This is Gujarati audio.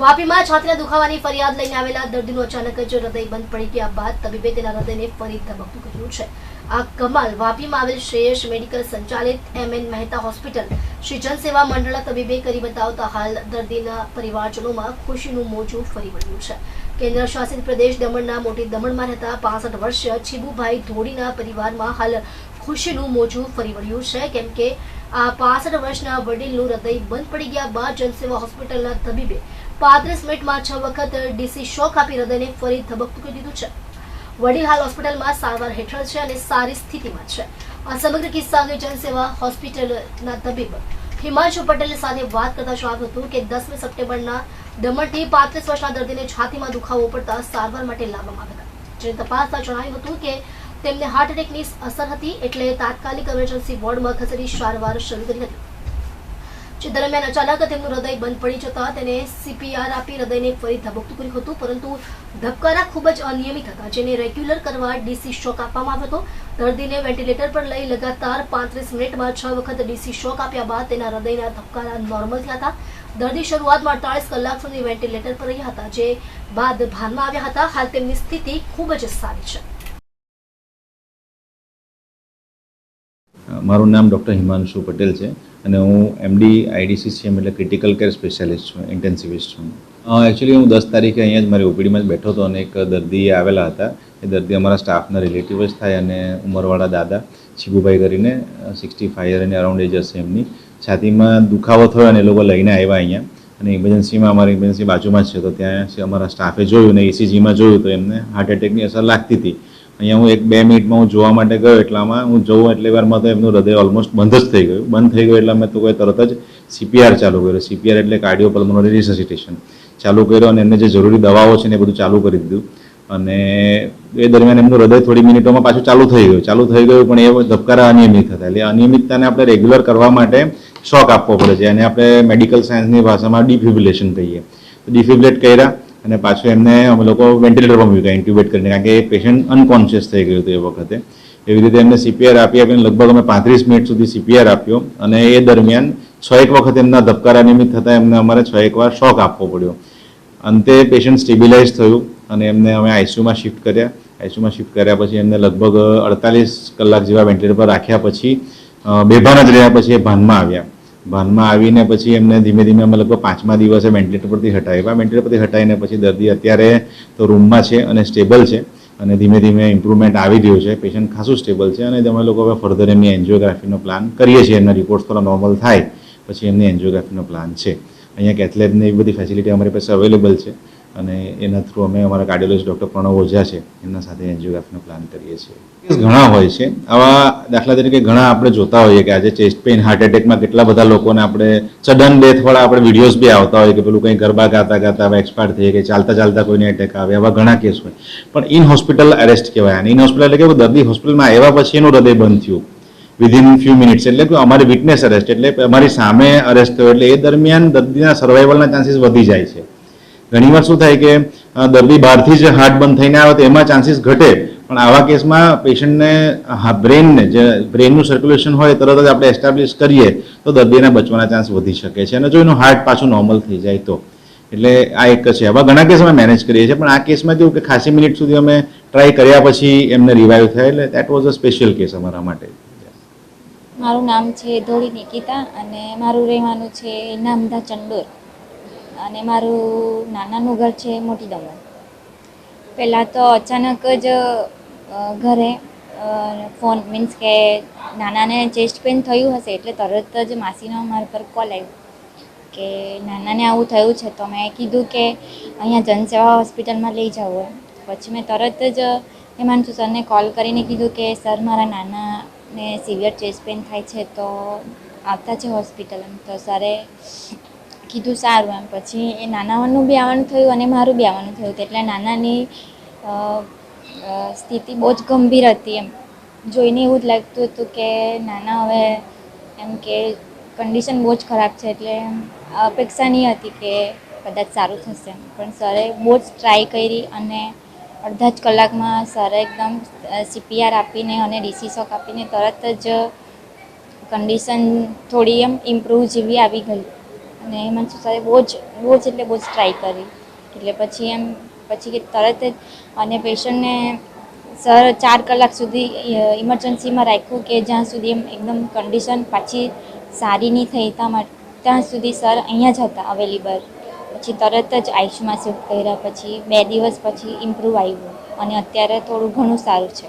વાપીમાં છાતીના દુખાવાની ફરિયાદ લઈને આવેલા દર્દીનું અચાનક જ હૃદય બંધ પડી ગયા બાદ તબીબે તેના હૃદયને ફરી ધબકતું કર્યું છે. આ કમાલ વાપીમાં આવેલ શ્રેયસ મેડિકલ સંચાલિત M N Mehta hospital Shri Jansewa Mandal તબીબે કરી બતાવતા હાલ દર્દીના પરિવારજનોમાં ખુશીનું મોજું ફરી વળ્યું છે. કેન્દ્ર શાસિત પ્રદેશ દમણના મોટી દમણમાં રહેતા પાસઠ વર્ષીય છીબુભાઈ ધોડીના પરિવારમાં હાલ ખુશીનું મોજું ફરી વળ્યું છે, કેમ કે આ પાસઠ વર્ષના વડીલનું હૃદય બંધ પડી ગયા બાદ જનસેવા હોસ્પિટલના તબીબે પાંત્રીસ મિનિટમાં છ વખત ડીસી શોક આપી હૃદયને ફરી ધબકતું કરી દીધું છે. વડીલ હાલ હોસ્પિટલમાં સારવાર હેઠળ છે અને સારી સ્થિતિમાં છે. આ સમગ્ર કિસ્સા અંગે જનસેવા હોસ્પિટલના તબીબ હિમાંશુ પટેલ સાથે વાત કરતા જણાવ્યું હતું કે દસમી સપ્ટેમ્બરના દમણથી પાંત્રીસ વર્ષના દર્દીને છાતીમાં દુખાવો પડતા સારવાર માટે લાવવામાં આવ્યા હતા. જે તપાસતા જણાવ્યું હતું કે તેમને હાર્ટ એટેકની અસર હતી એટલે તાત્કાલિક ઇમરજન્સી વોર્ડમાં ખસેડી સારવાર શરૂ કરી હતી. જે દરમિયાન અચાનક તેમનું હૃદય બંધ પડી જતા તેને સીપીઆર આપી હૃદયને ફરી ધબકતું કર્યું હતું, પરંતુ ધબકારા ખૂબ જ અનિયમિત હતા, જેને રેગ્યુલર કરવા ડીસી શોક આપવામાં આવ્યો હતો. દર્દીને વેન્ટિલેટર પર લઈ લગાતાર પાંત્રીસ મિનિટમાં છ વખત ડીસી શોક આપ્યા બાદ તેના હૃદયના ધબકારા નોર્મલ થયા હતા. દર્દી શરૂઆતમાં અડતાળીસ કલાક સુધી વેન્ટિલેટર પર રહ્યા હતા, જે બાદ ભાનમાં આવ્યા હતા. હાલ તેમની સ્થિતિ ખૂબ જ સારી છે. મારું નામ ડૉક્ટર હિમાંશુ પટેલ છે અને હું એમડી આઈડીસીસીએમ એટલે ક્રિટિકલ કેર સ્પેશિયાલિસ્ટ છું ઇન્ટેન્સિવિસ્ટ છું. એકચ્યુઅલી હું દસ તારીખે અહીંયા જ મારી ઓપીડીમાં જ બેઠો હતો અને એક દર્દી આવેલા હતા. એ દર્દી અમારા સ્ટાફના રિલેટિવ જ થાય અને ઉંમરવાળા દાદા શિબુભાઈ કરીને સિક્સટી ફાઈવ અને અરાઉન્ડ એજ હશે એમની. છાતીમાં દુખાવો થયો અને એ લોકો લઈને આવ્યા અહીંયા અને ઇમરજન્સીમાં અમારી ઇમરજન્સી બાજુમાં જ છે. તો ત્યાં અમારા સ્ટાફે જોયું ને એસીજીમાં જોયું તો એમને હાર્ટ એટેકની અસર લાગતી હતી. અહીંયા હું એક બે મિનિટમાં હું જોવા માટે ગયો એટલામાં. હું જોઉં એટલી વારમાં તો એમનું હૃદય ઓલમોસ્ટ બંધ જ થઈ ગયું. બંધ થઈ ગયું એટલે મેં તો કોઈ તરત જ સીપીઆર ચાલુ કર્યો. સીપીઆર એટલે કાર્ડિયો પલ્મોનરી રિસસિટેશન ચાલુ કર્યો અને એમને જે જરૂરી દવાઓ છે ને એ બધું ચાલુ કરી દીધું. અને એ દરમિયાન એમનું હૃદય થોડી મિનિટોમાં પાછું ચાલુ થઈ ગયું. ચાલુ થઈ ગયું પણ એ ધબકારા અનિયમિત હતા. એટલે અનિયમિતતાને આપણે રેગ્યુલર કરવા માટે શોક આપવો પડે છે. અને આપણે મેડિકલ સાયન્સની ભાષામાં ડિફ્યુબ્યુલેશન કહીએ. તો ડિફ્યુબ્યુલેટ કર્યા. અને પાછું એમને અમે લોકો વેન્ટિલેટરમાં મૂક્યા ઇન્ટ્યુબેટ કરીને, કારણ કે એ પેશન્ટ અનકોન્શિયસ થઈ ગયું હતું એ વખતે. એવી રીતે એમને સીપીઆર આપી આપીને લગભગ અમે પાંત્રીસ મિનિટ સુધી સીપીઆર આપ્યો અને એ દરમિયાન છ એક વખત એમના ધબકારા નિમિત્ત થતાં એમને અમારે છ એક વાર શોક આપવો પડ્યો. અંતે પેશન્ટ સ્ટેબિલાઇઝ થયું અને એમને અમે આઈસીયુમાં શિફ્ટ કર્યા. આઈસીયુમાં શિફ્ટ કર્યા પછી એમને લગભગ અડતાલીસ કલાક જેવા વેન્ટિલેટર પર રાખ્યા પછી બેભાન જ રહ્યા પછી એ ભાનમાં આવ્યા. ભાનમાં આવીને પછી એમને ધીમે ધીમે અમે લગભગ પાંચમા દિવસે વેન્ટિલેટર પરથી હટાવ્યા વેન્ટિલેટર પરથી હટાવીને પછી દર્દી અત્યારે તો રૂમમાં છે અને સ્ટેબલ છે અને ધીમે ધીમે ઇમ્પ્રુવમેન્ટ આવી રહ્યું છે. પેશન્ટ ખાસું સ્ટેબલ છે અને અમે લોકો હવે ફર્ધર એમની એન્જિયોગ્રાફીનો પ્લાન કરીએ છીએ. એમના રિપોર્ટ થોડા નોર્મલ થાય પછી એમની એન્જિયોગ્રાફીનો પ્લાન છે. અહીંયા કેથલેબની એવી બધી ફેસિલિટી અમારી પાસે અવેલેબલ છે. અને એના થ્રુ અમે અમારા કાર્ડિયોલોજી ડૉક્ટર પ્રણવ ઓઝા છે, એમના સાથે એન્જિયોગ્રાફીનો પ્લાન કરીએ છીએ. કેસ ઘણા હોય છે. આવા દાખલા તરીકે ઘણા આપણે જોતા હોઈએ કે આજે ચેસ્ટ પેઇન હાર્ટ એટેકમાં કેટલા બધા લોકોને આપણે સડન ડેથવાળા આપણે વિડીયોઝ બી આવતા હોય કે પેલું કંઈ ગરબા ગાતા ગાતા એક્સપાયર થઈ કે ચાલતા ચાલતા કોઈને એટેક આવે એવા ઘણા કેસ હોય. પણ ઇન હોસ્પિટલ અરેસ્ટ કહેવાય. અને ઇન હોસ્પિટલ એટલે કે દર્દી હોસ્પિટલમાં આવ્યા પછી એનું હૃદય બંધ થયું. વિધિન ફ્યુ મિનિટ્સ એટલે કે અમારી વિટનેસ અરેસ્ટ એટલે અમારી સામે અરેસ્ટ થયો. એટલે એ દરમિયાન દર્દીના સર્વાઈવલના ચાન્સીસ વધી જાય છે. ઘણીવાર શું થાય કે દર્દી બહારથી જ હાર્ટ બંધ થઈને આવે તો એમાં ચાન્સીસ ઘટે. પણ આવા કેસમાં પેશન્ટને બ્રેનને, જે બ્રેનનું સર્ક્યુલેશન હોય તરત જ આપણે એસ્ટાબ્લિશ કરીએ તો દર્દીને બચવાના ચાન્સ વધી શકે છે. અને જો એનું હાર્ટ પાછું નોર્મલ થઈ જાય તો. એટલે આ એક છે. આવા ઘણા કેસ અમે મેનેજ કરીએ છીએ, પણ આ કેસમાં કેવું કે ખાસી મિનિટ સુધી અમે ટ્રાય કર્યા પછી એમને રિવાઈવ થાય. એટલે that was a special case અમારા માટે. મારું નામ છે ધોળી નિકિતા અને મારું રહેવાનું છે નામદા ચંડોર. અને મારું નાનાનું ઘર છે મોટી દમણ પહેલાં તો અચાનક જ ઘરે ફોન મીન્સ કે નાનાને ચેસ્ટ પેન થયું હશે એટલે તરત જ માસીનો મારા પર કોલ આવ્યો કે નાનાને આવું થયું છે તો મેં કીધું કે અહીંયા જનસેવા હોસ્પિટલમાં લઈ જાઓ પછી મેં તરત જ હિમાંશુ સરને કોલ કરીને કીધું કે સર મારા નાનાને સિવિયર ચેસ્ટ પેન થાય છે તો આવતા છે હોસ્પિટલ એમ. તો સરે કીધું સારું એમ. પછી એ નાનાવાનું બી આવવાનું થયું અને મારું બી આવવાનું થયું. એટલે નાનાની સ્થિતિ બહુ જ ગંભીર હતી એમ. જોઈને એવું જ લાગતું હતું કે નાના હવે એમ કે કન્ડિશન બહુ જ ખરાબ છે. એટલે અપેક્ષા નહીં હતી કે કદાચ સારું થશે પણ સરે બહુ જ ટ્રાય કરી અને અડધા જ કલાકમાં સરે એકદમ સીપીઆર આપીને અને ડીસી શોક આપીને તરત જ કન્ડિશન થોડી એમ ઇમ્પ્રૂવ જેવી આવી ગઈ. અને હિમાંશુ સરે બહુ જ બહુ જ એટલે બહુ જ ટ્રાય કરી. એટલે પછી એમ, પછી કે તરત જ અને પેશન્ટને સર ચાર કલાક સુધી ઇમરજન્સીમાં રાખ્યું કે જ્યાં સુધી એમ એકદમ કન્ડિશન પાછી સારી નહીં થઈ ત્યાં સુધી સર અહીંયા જ હતા અવેલેબલ પછી તરત જ આયુષમાં શિફ્ટ કર્યા, પછી બે દિવસ પછી ઇમ્પ્રૂવ આવ્યું. અને અત્યારે થોડું ઘણું સારું છે.